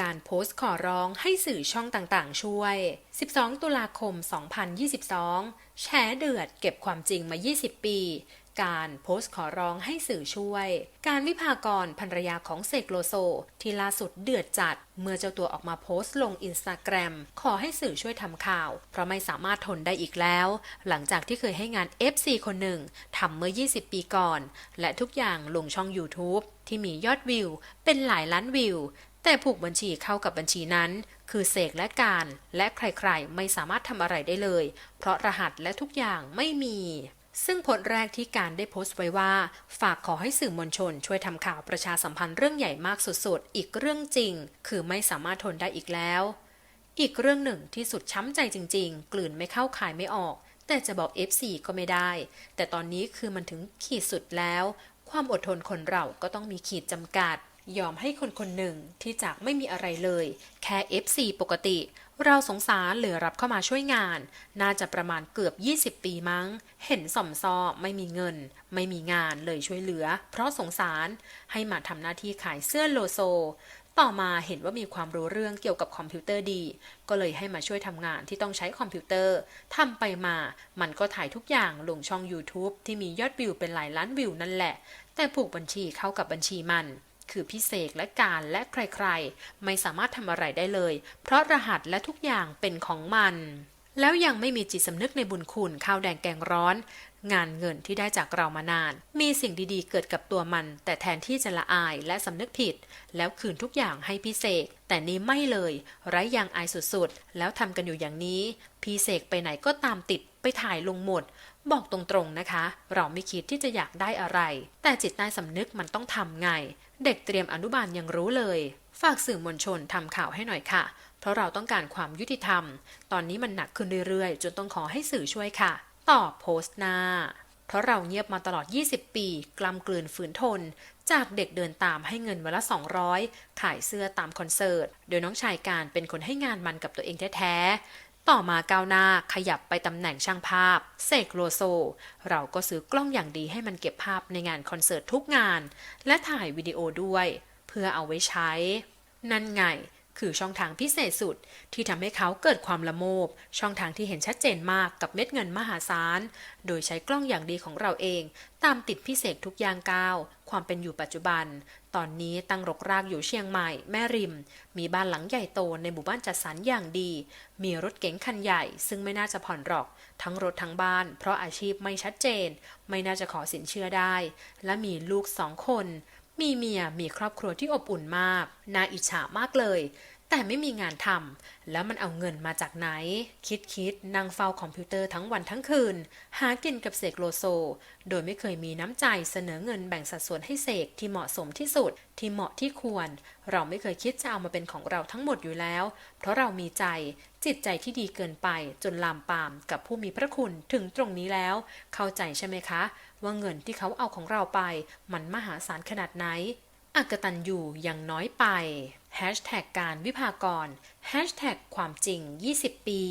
การโพสต์ขอร้องให้สื่อช่องต่างๆ ช่วย 12 ตุลาคม 2022 แฉเดือดเก็บความจริงมา 20 ปี การโพสต์ขอร้องให้สื่อช่วย การวิพากรภรรยาของเสกโลโซ ที่ล่าสุดเดือดจัด เมื่อเจ้าตัวออกมาโพสต์ลงอินสตาแกรมขอให้สื่อช่วยทำข่าว เพราะไม่สามารถทนได้อีกแล้ว หลังจากที่เคยให้งาน FC คนหนึ่งทำเมื่อ 20 ปีก่อน และทุกอย่างลงช่อง YouTube ที่มียอดวิวเป็นหลายล้านวิว แต่ผูกบัญชีเข้ากับบัญชีนั้น คือเสกและการ และใครๆ ไม่สามารถทำอะไรได้เลย เพราะรหัสและทุกอย่างไม่มี ซึ่งโพสต์แรกที่การได้โพสต์ไว้ว่า ฝากขอให้สื่อมวลชน ช่วยทำข่าวประชาสัมพันธ์เรื่องใหญ่มากสุดๆ อีกเรื่องจริง คือไม่สามารถทนได้อีกแล้ว อีกเรื่องหนึ่งที่สุดช้ำใจจริง ๆ กลืนไม่เข้าขายไม่ออก แต่จะบอก F4 ก็ไม่ได้ แต่ตอนนี้คือมันถึงขีดสุดแล้ว ความอดทนคนเราก็ต้องมีขีดจำกัด ยอมให้คนคนหนึ่งที่จากไม่มีอะไรเลย แค่ F4 ปกติ เราสงสารเหลยรับเข้ามาช่วยงาน น่าจะประมาณเกือบ 20 ปีมั้ง เห็นสอมซอไม่มีเงิน ไม่มีงานเลยช่วยเหลือ เพราะสงสารให้มาทำหน้าที่ขายเสื้อโลโซ ต่อมาเห็นว่ามีความรู้เรื่องเกี่ยวกับคอมพิวเตอร์ดี ก็เลยให้มาช่วยทำงานที่ต้องใช้คอมพิวเตอร์ทำไปมา มันก็ถ่ายทุกอย่างลงช่อง YouTube ที่มียอดวิวเป็นหลายล้านวิวนั่นแหละ แต่ผูกบัญชีเข้ากับบัญชีมัน คือพิเศษและการและใครๆ ไม่สามารถทำอะไรได้เลย เพราะรหัสและทุกอย่างเป็นของมัน แล้วยังไม่มีจิตสำนึกในบุญคุณข้าวแดงแกงร้อน งานเงินที่ได้จากเรามานาน มีสิ่งดีๆ เกิดกับตัวมัน แต่แทนที่จะละอายและสำนึกผิด แล้วคืนทุกอย่างให้พี่เสก แต่นี้ไม่เลย ไร้ยางอายสุดๆ แล้วทำกันอยู่อย่างนี้ พี่เสกไปไหนก็ตามติดไปถ่ายลงหมด บอกตรงๆนะคะ เราไม่คิดที่จะอยากได้อะไร แต่จิตใต้สำนึกมันต้องทำไง เด็กเตรียมอนุบาลยังรู้เลย ฝากสื่อมวลชนทำข่าวให้หน่อยค่ะ เพราะเราต้องการความยุติธรรม ตอนนี้มันหนักขึ้นเรื่อยๆ จนต้องขอให้สื่อช่วยค่ะ ตอบโพสต์หน้า เพราะเราเงียบมาตลอด 20 ปี กลำกลืนฝืนทน จากเด็กเดินตามให้เงินวันละ 200 ขายเสื้อตามคอนเสิร์ต โดยน้องชายการเป็นคนให้งานมันกับตัวเองแท้ๆต่อมาก้าวหน้าขยับไปตำแหน่งช่างภาพเสกโลโซ เราก็ซื้อกล้องอย่างดีให้มันเก็บภาพในงานคอนเสิร์ตทุกงาน และถ่ายวิดีโอด้วย เพื่อเอาไว้ใช้ นั่นไง คือช่องทางพิเศษสุด ที่ทำให้เขาเกิดความละโมบ ช่องทางที่เห็นชัดเจนมากกับเม็ดเงินมหาศาล โดยใช้กล้องอย่างดีของเราเอง ตามติดพิเศษทุกอย่างก้าว ความเป็นอยู่ปัจจุบัน ตอนนี้ตั้งรกรากอยู่เชียงใหม่ แม่ริม มีบ้านหลังใหญ่โตในหมู่บ้านจัดสรรอย่างดี มีรถเก๋งคันใหญ่ ซึ่งไม่น่าจะผ่อนหรอก ทั้งรถทั้งบ้าน เพราะอาชีพไม่ชัดเจน ไม่น่าจะขอสินเชื่อได้ และมีลูกสองคน มีเมียมีครอบครัวที่อบอุ่นมาก น่าอิจฉามากเลย แต่ไม่มีงานทำแล้วมันเอาเงินมาจากไหน คิดคิดนั่งเฝ้าคอมพิวเตอร์ทั้งวันทั้งคืน หากินกับเสกโลโซ โดยไม่เคยมีน้ำใจเสนอเงินแบ่งสัดส่วนให้เสกที่เหมาะสมที่สุด ที่เหมาะที่ควร เราไม่เคยคิดจะเอามาเป็นของเราทั้งหมดอยู่แล้ว เพราะเรามีใจ จิตใจที่ดีเกินไป จนลามปามกับผู้มีพระคุณถึงตรงนี้แล้ว เข้าใจใช่ไหมคะ ว่าเงินที่เขาเอาของเราไป มันมหาศาลขนาดไหน อักตันอยู่ยังน้อยไป แฮชแท็กการวิพากรแฮชแท็กความจริง 20 ปี